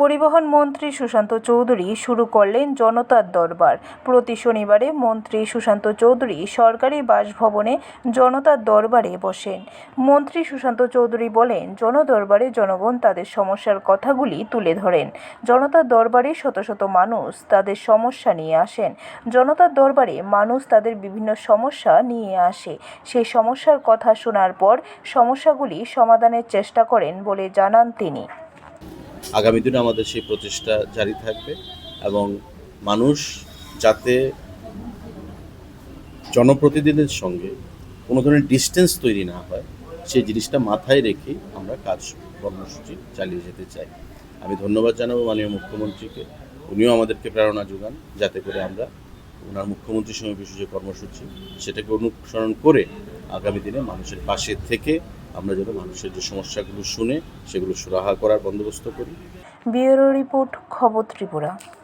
পরিবহন মন্ত্রী সুশান্ত চৌধুরী শুরু করলেন জনতার দরবার। প্রতি শনিবারে মন্ত্রী সুশান্ত চৌধুরী সরকারি বাসভবনে জনতার দরবারে বসেন। মন্ত্রী সুশান্ত চৌধুরী বলেন, জনদরবারে জনগণ তাদের সমস্যার কথাগুলি তুলে ধরেন। জনতার দরবারে শত শত মানুষ তাদের সমস্যা নিয়ে আসেন। জনতার দরবারে মানুষ তাদের বিভিন্ন সমস্যা নিয়ে আসে। সেই সমস্যার কথা শোনার পর সমস্যাগুলি সমাধানের চেষ্টা করেন বলে জানান তিনি। আগামী দিনে আমাদের সেই প্রচেষ্টা জারি থাকবে এবং মানুষ যাতে জনপ্রতিনিধিদের সঙ্গে কোনো ধরনের ডিস্টেন্স তৈরি না হয়, সেই জিনিসটা মাথায় রেখেই আমরা কাজ কর্মসূচি চালিয়ে যেতে চাই। আমি ধন্যবাদ জানাব মাননীয় মুখ্যমন্ত্রীকে। উনিও আমাদেরকে প্রেরণা যোগান, যাতে করে আমরা ওনার মুখ্যমন্ত্রী সমাবেশ যে কর্মসূচি, সেটাকে অনুসরণ করে আগামী দিনে মানুষের পাশে থেকে আমরা যেন মানুষের যে সমস্যাগুলো শুনে সেগুলো সুরাহা করার বন্দোবস্ত করি। ব্যুরো রিপোর্ট খবর ত্রিপুরা।